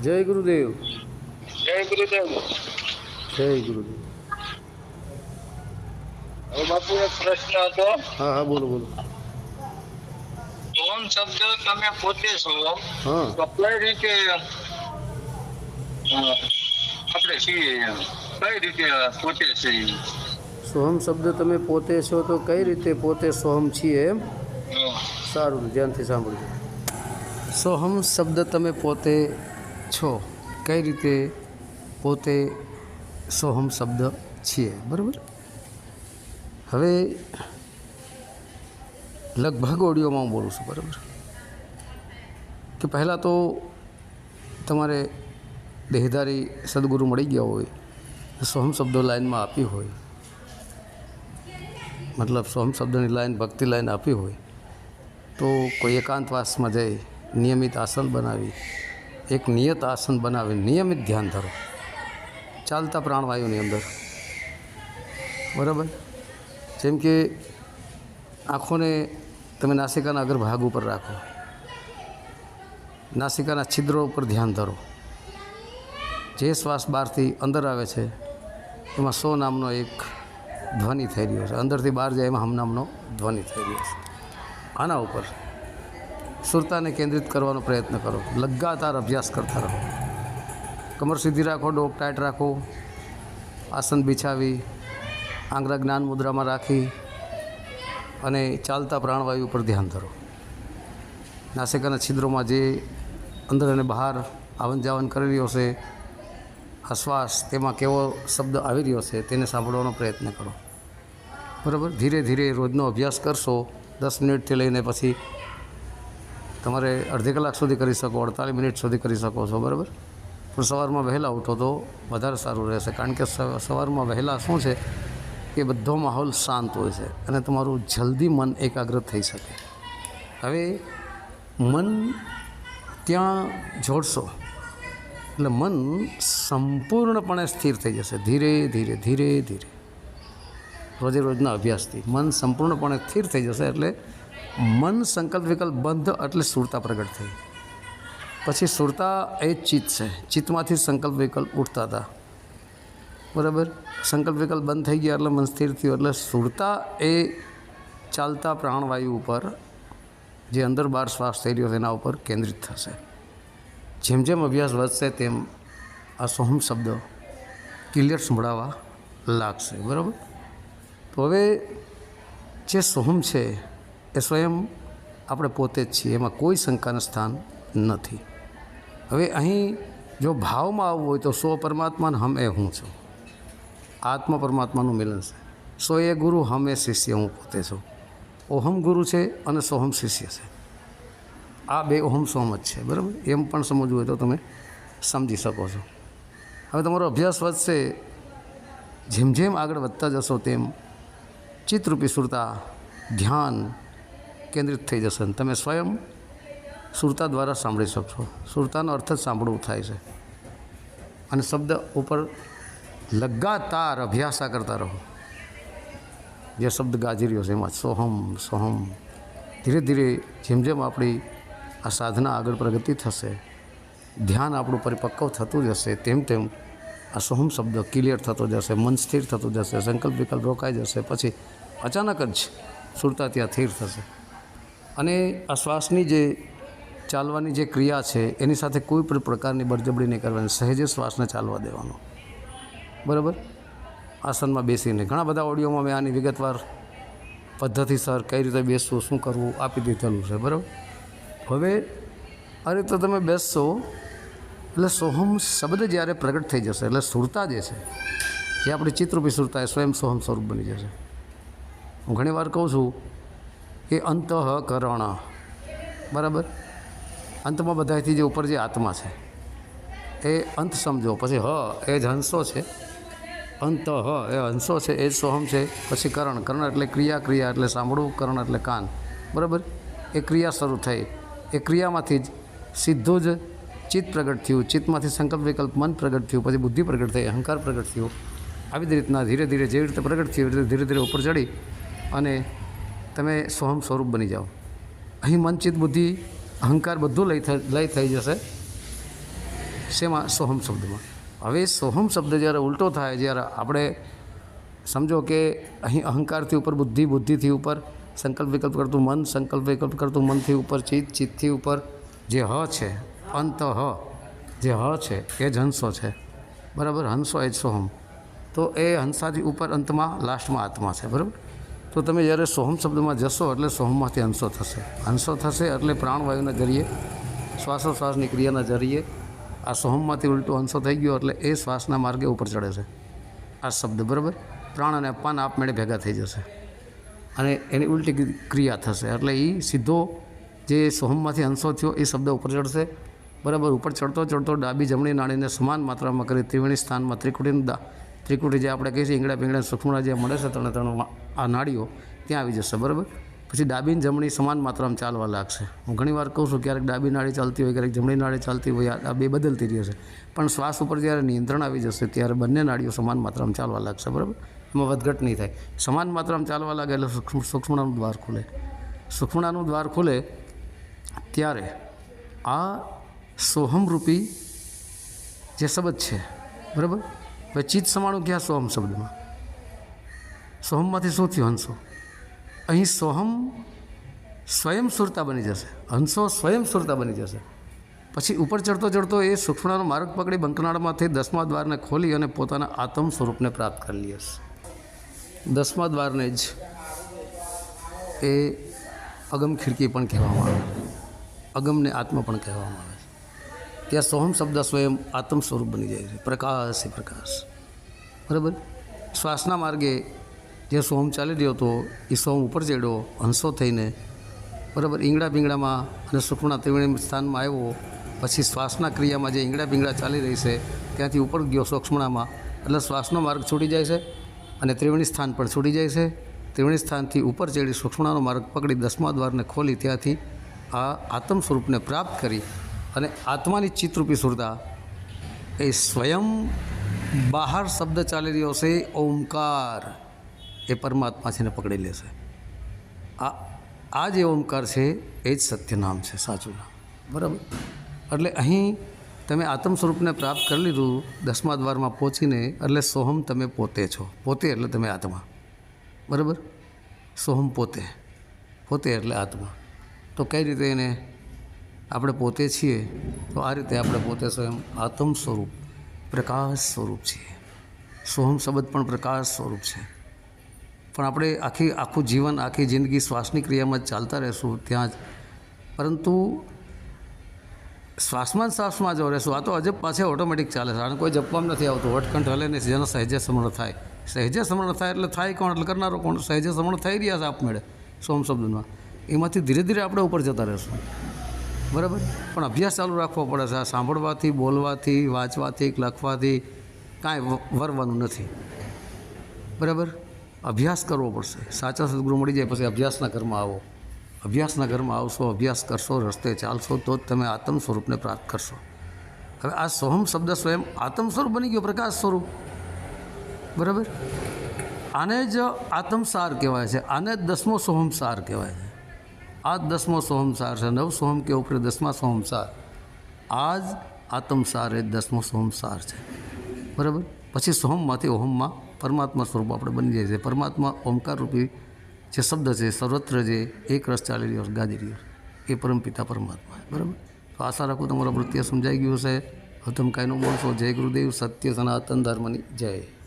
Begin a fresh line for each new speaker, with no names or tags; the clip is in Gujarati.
જય ગુરુદેવ
જય ગુરુદેવ
જય ગુરુદેવ
હવે બાપુ એક પ્રશ્ન હતો
હા હા બોલો બોલો
ઓમ શબ્દ તમે પોતે છો
હા
તો કઈ રીતે અ, આપણે છીએ એમ? કઈ રીતે પોતે છીએ
સોહમ શબ્દ તમે પોતે છો તો કઈ રીતે પોતે સોહમ છીએ એમ
હમ.
સારું ધ્યાનથી સાંભળજો સોહમ શબ્દ તમે પોતે છો? કઈ રીતે પોતે સોહમ શબ્દ છીએ? બરાબર? હવે લગભગ ઓડિયોમાં હું બોલું છું, બરાબર? કે પહેલાં તો તમારે દેહધારી સદગુરુ મળી ગયા હોય, સોહમ શબ્દો લાઈનમાં આપી હોય, મતલબ સોહમ શબ્દની લાઈન ભક્તિ લાઈન આપી હોય, તો કોઈ એકાંતવાસમાં જઈ નિયમિત આસન બનાવી એક નિયત આસન બનાવી નિયમિત ધ્યાન ધરો. ચાલતા પ્રાણવાયુની અંદર. બરાબર? જેમ કે આંખોને તમે નાસિકાના અગ્રભાગ ઉપર રાખો. નાસિકાના છિદ્રો ઉપર ધ્યાન ધરો. જે શ્વાસ બહારથી અંદર આવે છે, એમાં સો નામનો એક ધ્વનિ થઈ રહ્યો છે. અંદરથી બહાર જાય એમાં હમ નામનો ધ્વનિ થઈ રહ્યો છે. આના ઉપર. સુરતાને કેન્દ્રિત કરવાનો પ્રયત્ન કરો. લગાતાર અભ્યાસ કરતા રહો. કમર સીધી રાખો ડોક ટાઈટ રાખો, આસન બિછાવી, આંગળા જ્ઞાન મુદ્રામાં રાખી અને ચાલતા પ્રાણવાયુ ઉપર ધ્યાન ધરો. નાસિકાના છિદ્રોમાં જે અંદર અને બહાર આવન જાવન કરી રહ્યો છે, આ તેમાં કેવો શબ્દ આવી રહ્યો છે તેને સાંભળવાનો પ્રયત્ન કરો. બરાબર? ધીરે ધીરે રોજનો અભ્યાસ કરશો, દસ મિનિટથી લઈને પછી તમારે અડધી કલાક સુધી કરી શકો, અડતાલીસ મિનિટ સુધી કરી શકો છો, બરાબર? પણ સવારમાં વહેલા ઉઠો તો વધારે સારું રહેશે, કારણ કે સવારમાં વહેલા શું છે કે બધો માહોલ શાંત હોય છે અને તમારું જલ્દી મન એકાગ્ર થઈ શકે. હવે મન ત્યાં જોડશો, એટલે મન સંપૂર્ણપણે સ્થિર થઈ જશે, ધીરે ધીરે ધીરે ધીરે. રોજે રોજના અભ્યાસથી મન સંપૂર્ણપણે સ્થિર થઈ જશે, એટલે મન સંકલ્પ વિકલ્પ બંધ એટલે સુરતા પ્રગટ થઈ. પછી સુરતા એ ચિત્ત છે. ચિત્તમાંથી સંકલ્પ વિકલ્પ ઉઠતા હતા. બરાબર? સંકલ્પ વિકલ્પ બંધ થઈ ગયા એટલે મન સ્થિર થયું. એટલે સુરતા એ ચાલતા પ્રાણવાયુ ઉપર જે અંદર બહાર શ્વાસ થઈ રહ્યો એના ઉપર કેન્દ્રિત થશે. જેમ જેમ અભ્યાસ વધશે તેમ આ સોહમ શબ્દ ક્લિયર સંભળાવા લાગશે. બરાબર? તો હવે જે સોહમ છે એ સ્વયં આપણે પોતે જ છીએ, એમાં કોઈ શંકાનું સ્થાન નથી. હવે અહીં જો ભાવમાં આવવું હોય તો સો પરમાત્માને હમ એ હું છું. આત્મા પરમાત્માનું મિલન છે. સો એ ગુરુ, હમ એ શિષ્ય હું પોતે છું. ઓહમ ગુરુ છે અને સોહમ શિષ્ય છે. આ બે ઓહમ સોહમ જ છે, બરાબર? એમ પણ સમજવું હોય તો તમે સમજી શકો છો. હવે તમારો અભ્યાસ વધશે. જેમ જેમ આગળ વધતા જશો તેમ ચિત્તરૂપી સુરતા, ધ્યાન કેન્દ્રિત થઈ જશે અને તમે સ્વયં સુરતા દ્વારા સાંભળી શકશો. સુરતાનો અર્થ જ સાંભળવું થાય છે. અને શબ્દ ઉપર લગાતાર અભ્યાસા કરતા રહો. જે શબ્દ ગાજી રહ્યો છે, એમાં સોહમ સોહમ. ધીરે ધીરે જેમ જેમ આપણી આ સાધના આગળ પ્રગતિ થશે, ધ્યાન આપણું પરિપક્વ થતું જશે, તેમ તેમ આ સોહમ શબ્દ ક્લિયર થતો જશે, મન સ્થિર થતું જશે, સંકલ્પ વિકલ્પ રોકાઈ જશે, પછી અચાનક જ સુરતા ત્યાં સ્થિર થશે. અને આ શ્વાસની જે ચાલવાની જે ક્રિયા છે, એની સાથે કોઈ પણ પ્રકારની બળજબડી નહીં કરવાની, સહેજે શ્વાસને ચાલવા દેવાનો. બરાબર? આસનમાં બેસીને. ઘણા બધા ઓડિયોમાં મેં આની વિગતવાર પદ્ધતિસર કઈ રીતે બેસવું, શું કરવું, આપી દીધેલું છે, બરાબર? હવે આ રીતે તમે બેસશો, એટલે સોહમ શબ્દ જ્યારે પ્રગટ થઈ જશે, એટલે સુરતા જે છે જે આપણી ચિત્રરૂપી સુરતા એ સ્વયં સોહમ સ્વરૂપ બની જશે. હું ઘણીવાર કહું છું કે અંતઃકરણ. બરાબર? અંતમાં બધાથી જે ઉપર જે આત્મા છે, એ અંત સમજો. પછી હ, એ જ હંસો છે. અંત હ, એ હંસો છે, એ જ સોહમ છે. પછી કરણ. કરણ એટલે ક્રિયા ક્રિયા એટલે સાંભળવું. કરણ એટલે કાન. બરાબર? એ ક્રિયા શરૂ થઈ. એ ક્રિયામાંથી જ સીધું જ ચિત્ત પ્રગટ થયું. ચિત્તમાંથી સંકલ્પ, વિકલ્પ, મન પ્રગટ થયું. પછી બુદ્ધિ પ્રગટ થઈ, અહંકાર પ્રગટ થયો. આવી જ રીતના ધીરે ધીરે જેવી રીતે પ્રગટ થયું, એટલે ધીરે ધીરે ઉપર ચડી અને તમે સોહમ સ્વરૂપ બની જાઓ. અહીં મનચિત બુદ્ધિ, અહંકાર બધું લઈ લઈ થઈ જશે. શેમાં? સોહમ શબ્દમાં. હવે સોહમ શબ્દ જ્યારે ઉલટો થાય, જ્યારે આપણે સમજો કે અહીં અહંકારથી ઉપર, બુદ્ધિ, બુદ્ધિથી ઉપર, સંકલ્પ, વિકલ્પ કરતું મન, સંકલ્પ, વિકલ્પ કરતું મનથી ઉપર, ચિત્ત, ચિત્તથી ઉપર જે હ છે, અંત હ, જે હ છે, એ જ હંસો છે. બરાબર? હંસો એ જ સોહમ તો એ હંસાથી ઉપર અંતમાં, લાસ્ટમાં આત્મા છે, બરાબર? તો તમે જ્યારે સોહમ શબ્દમાં જશો એટલે સોહમમાંથી અંશો થશે. અંશો થશે એટલે પ્રાણવાયુના જરીએ, શ્વાસોશ્વાસની ક્રિયાના જરીએ, આ સોહમમાંથી ઉલટો અંશો થઈ ગયો એટલે એ શ્વાસના માર્ગે ઉપર ચડે છે. આ શબ્દ બરાબર? પ્રાણ અને અપાન આપમેળે ભેગા થઈ જશે. અને એની ઉલટી ક્રિયા થશે. એટલે એ સીધો જે સોહમમાંથી અંશો થયો એ શબ્દ ઉપર ચડશે. બરાબર? ઉપર ચડતો ચડતો ડાબી જમણી નાળીને સમાન માત્રામાં કરી ત્રિવેણી સ્થાનમાં ત્રિકુટીનું દા ત્રિકુટી જે આપણે કહીએ છીએ ઈંગડા પીંગડા સુખમણા જે મળે છે ત્રણે ત્રણ આ નાળીઓ ત્યાં આવી જશે, બરાબર? પછી ડાબી જમણી સમાન માત્રામાં ચાલવા લાગશે. હું ઘણીવાર કહું છું, ક્યારેક ડાબી નાળી ચાલતી હોય, ક્યારેક જમણી નાળી ચાલતી હોય, આ બે બદલતી રહેશે પણ શ્વાસ ઉપર જ્યારે નિયંત્રણ આવી જશે, ત્યારે બંને નાળીઓ સમાન માત્રામાં ચાલવા લાગશે, બરાબર? એમાં વધઘટ નહીં થાય. સમાન માત્રામાં ચાલવા લાગે એટલે સૂક્ષ્મ સૂક્ષ્મણાનું દ્વાર ખુલે. સૂક્ષ્મણાનું દ્વાર ખુલે ત્યારે આ સોહમરૂપી જે શબ્દ છે, બરાબર? હવે ચિત્ત સમાણું ક્યાં સોહમ શબ્દમાં? સોહમમાંથી શું થયું, હંસો? અહીં સોહમ સ્વયં સુરતા બની જશે. હંસો સ્વયં સુરતા બની જશે. પછી ઉપર ચડતો ચડતો એ સૂક્ષ્મનો માર્ગ પકડી બંકનાળમાંથી દસમા દ્વારને ખોલી અને પોતાના આત્મ સ્વરૂપને પ્રાપ્ત કરી લે છે. દસમા દ્વારને જ એ અગમ ખિડકી પણ કહેવામાં આવે. અગમને આત્મ પણ કહેવામાં આવે. ત્યાં સોહમ શબ્દ સ્વયં આત્મ સ્વરૂપ બની જાય છે. પ્રકાશ એ પ્રકાશ. બરાબર? શ્વાસના માર્ગે જે સોહમ ચાલી રહ્યો હતો, એ સોહમ ઉપર ચડ્યો, હંસો થઈને, બરાબર ઈંગડા પીંગડામાં અને સુખના ત્રિવેણી સ્થાનમાં આવ્યો. પછી શ્વાસના ક્રિયામાં જે ઈંગડા પીંગડા ચાલી રહી છે, ત્યાંથી ઉપર ગયો સૂક્ષ્મણામાં. એટલે શ્વાસનો માર્ગ છૂટી જાય છે અને ત્રિવેણી સ્થાન પણ છૂટી જાય છે. ત્રિવેણી સ્થાનથી ઉપર ચડી સૂક્ષ્મણાનો માર્ગ પકડી દસમા દ્વારને ખોલી, ત્યાંથી આ આત્મ સ્વરૂપને પ્રાપ્ત કરી અને આત્માની ચિત્તરૂપી સુરતા એ સ્વયં બહાર શબ્દ ચાલી રહ્યો છે, ઓમકાર એ પરમાત્મા છે ને પકડી લેશે આ આ જે ઓમકાર છે એ જ સત્યનામ છે, સાચું નામ. બરાબર? એટલે અહીં તમે આત્મ સ્વરૂપને પ્રાપ્ત કરી લીધું, દસમા દ્વારમાં પહોંચીને, એટલે સોહમ તમે પોતે છો. પોતે એટલે તમે આત્મા. બરાબર? સોહમ પોતે. પોતે એટલે આત્મા. તો કઈ રીતે એને આપણે પોતે છીએ, તો આ રીતે આપણે પોતે સ્વયં આત્મ સ્વરૂપ, પ્રકાશ સ્વરૂપ છીએ. સોહમ શબ્દ પણ પ્રકાશ સ્વરૂપ છે. પણ આપણે આખી, આખું જીવન, આખી જિંદગી શ્વાસની ક્રિયામાં ચાલતા રહેશું ત્યાં જ. પરંતુ શ્વાસમાં શ્વાસમાં જો રહેશું. આ તો અજબ પાસે ઓટોમેટિક ચાલે છે. આને કોઈ જપવામાં નથી આવતું. વટકંઠ હલે નહીં, જેનો સહેજે સમરણ થાય. સહેજે સમરણ થાય એટલે થાય કોણ? એટલે કરનારો કોણ? સહેજે સમરણ થઈ રહ્યા છે આપમેળે સોમ શબ્દમાં. એમાંથી ધીરે ધીરે આપણે ઉપર જતા રહેશું. બરાબર? પણ અભ્યાસ ચાલુ રાખવો પડે છે. આ સાંભળવાથી, બોલવાથી, વાંચવાથી, લખવાથી કાંઈ વરવાનું નથી. બરાબર? અભ્યાસ કરવો પડશે. સાચા સદગુરુ મળી જાય, પછી અભ્યાસના ઘરમાં આવો. અભ્યાસના ઘરમાં આવશો, અભ્યાસ કરશો, રસ્તે ચાલશો, તો જ તમે આત્મ સ્વરૂપને પ્રાપ્ત કરશો. હવે આ સોહમ શબ્દ સ્વયં આત્મ સ્વરૂપ બની ગયો, પ્રકાશ સ્વરૂપ. બરાબર? આને જ આત્મસાર કહેવાય છે. આને દસમો સોહમસાર કહેવાય છે. આ દસમો સોહમસાર છે, નવ સોહમ કે ઉપર દસમા સોહમસાર આ જ આત્મસાર એ દસમો સોહમસાર છે. બરાબર? પછી સોહમમાંથી ઓહમમાં પરમાત્મા સ્વરૂપ આપણે બની જાય છે. પરમાત્મા ઓમકાર રૂપી જે શબ્દ છે, સર્વત્ર જે એક રસ ચાલી રહ્યો છે, ગાજી રહ્યો એ પરમપિતા પરમાત્મા બરાબર? તો આશા રાખું તમારો પ્રત્યે સમજાઈ ગયું હશે. હવે તમે કાંઈ બોલશો. જય ગુરુદેવ. સત્ય સનાતન ધર્મની જય.